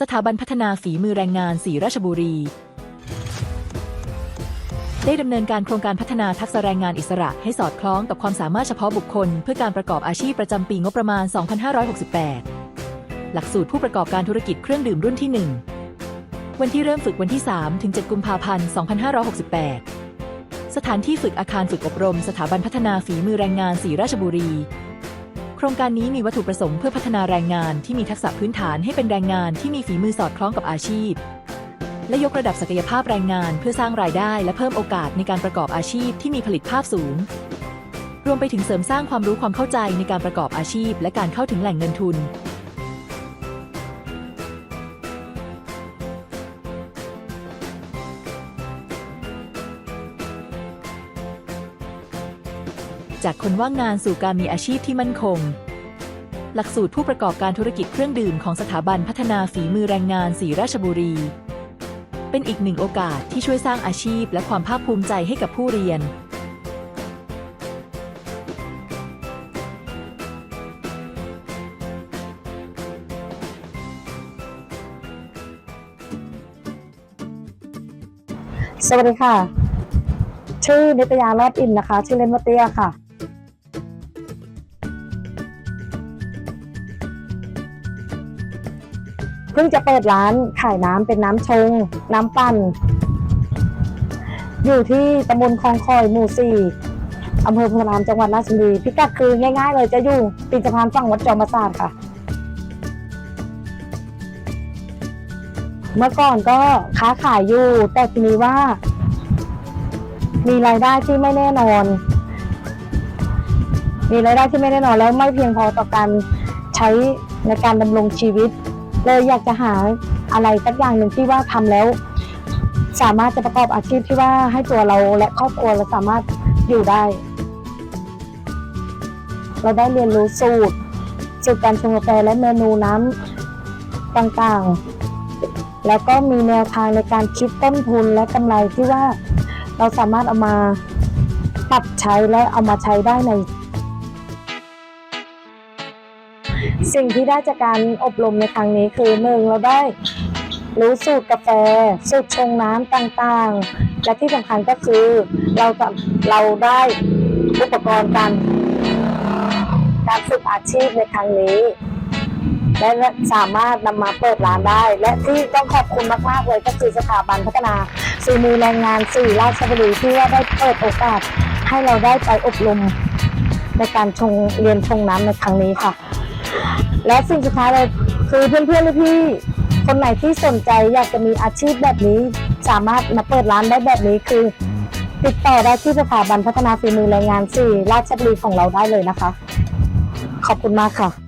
สถาบันพัฒนาฝีมือแรงงานสีราชบุรี ได้ดำเนินการโครงการพัฒนาทักษะแรงงานอิสระให้สอดคล้องกับความสามารถเฉพาะบุคคล เพื่อการประกอบอาชีพประจำปีงบประมาณ 2568 หลักสูตรผู้ประกอบการธุรกิจเครื่องดื่มรุ่นที่ 1 วันที่เริ่มฝึกวันที่ 3 ถึง 7 กุมภาพันธ์ 2568 สถานที่ฝึกอาคารฝึกอบรม สถาบันพัฒนาฝีมือแรงงานสีราชบุรี โครงการนี้มีวัตถุประสงค์เพื่อพัฒนาแรงงานที่มีทักษะพื้นฐานให้เป็นแรงงานที่มีฝีมือสอดคล้องกับอาชีพ และยกระดับศักยภาพแรงงานเพื่อสร้างรายได้และเพิ่มโอกาสในการประกอบอาชีพที่มีผลิตภาพสูง รวมไปถึงเสริมสร้างความรู้ความเข้าใจในการประกอบอาชีพ และการเข้าถึงแหล่งเงินทุน จากคนว่างงานสู่การมีอาชีพที่มั่นคง หลักสูตรผู้ประกอบการธุรกิจเครื่องดื่มของสถาบันพัฒนาฝีมือแรงงานสีราชบุรี เป็นอีกหนึ่งโอกาสที่ช่วยสร้างอาชีพและความภาคภูมิใจให้กับผู้เรียนสวัสดีค่ะ ชื่อนิตยารอดอินนะคะ ชื่อเล่นว่าเตี้ยค่ะ เพิ่งจะเปิดร้านขายน้ำเป็นน้ำชง น้ำปั่น อยู่ที่ตำบลคลองคอยหมู่สี่อำเภอพุทธรามจังหวัดราชบุรีพิกัดคือง่ายๆเลยจะอยู่ตีนสะพานฝั่งวัดจอมประสาทค่ะ เมื่อก่อนก็ค้าขายอยู่ แต่ทีนี้ว่า มีรายได้ที่ไม่แน่นอน มีรายได้ที่ไม่แน่นอนแล้วไม่เพียงพอต่อการใช้ในการดำรงชีวิต เลยอยากจะหาอะไรสักอย่างหนึ่งที่ว่าทำแล้ว สามารถจะประกอบอาชีพที่ว่าให้ตัวเราและครอบครัวเราสามารถอยู่ได้ เราได้เรียนรู้สูตรสูตรการชงกาแฟและเมนูน้ำต่างๆ แล้วก็มีแนวทางในการคิดต้นทุนและกำไรที่ว่าเราสามารถเอามาปรับใช้และเอามาใช้ได้ใน สิ่งที่ได้จากการอบรมในครั้งนี้คือหนึ่งเราได้รู้สูตรกาแฟ สูตรชงน้ำต่างๆ และที่สำคัญก็คือเราจะเราได้อุปกรณ์การการฝึกอาชีพในครั้งนี้ และสามารถนำมาเปิดร้านได้ และที่ต้องขอบคุณมากๆเลยก็คือสถาบันพัฒนาสื่อมือแรงงานสื่อราชบุรีที่ว่าได้เปิดโอกาสให้เราได้ไปอบรมในการชงเรียนชงน้ำในครั้งนี้ค่ะ และสิ่งสุดท้ายเลยคือเพื่อนๆหรือพี่คนไหนที่สนใจอยากจะมีอาชีพแบบนี้ สามารถมาเปิดร้านได้แบบนี้คือ ติดต่อได้ที่สถาบันพัฒนาฝีมือแรงงานสี่ราชบุรีของเราได้เลยนะคะ ขอบคุณมากค่ะ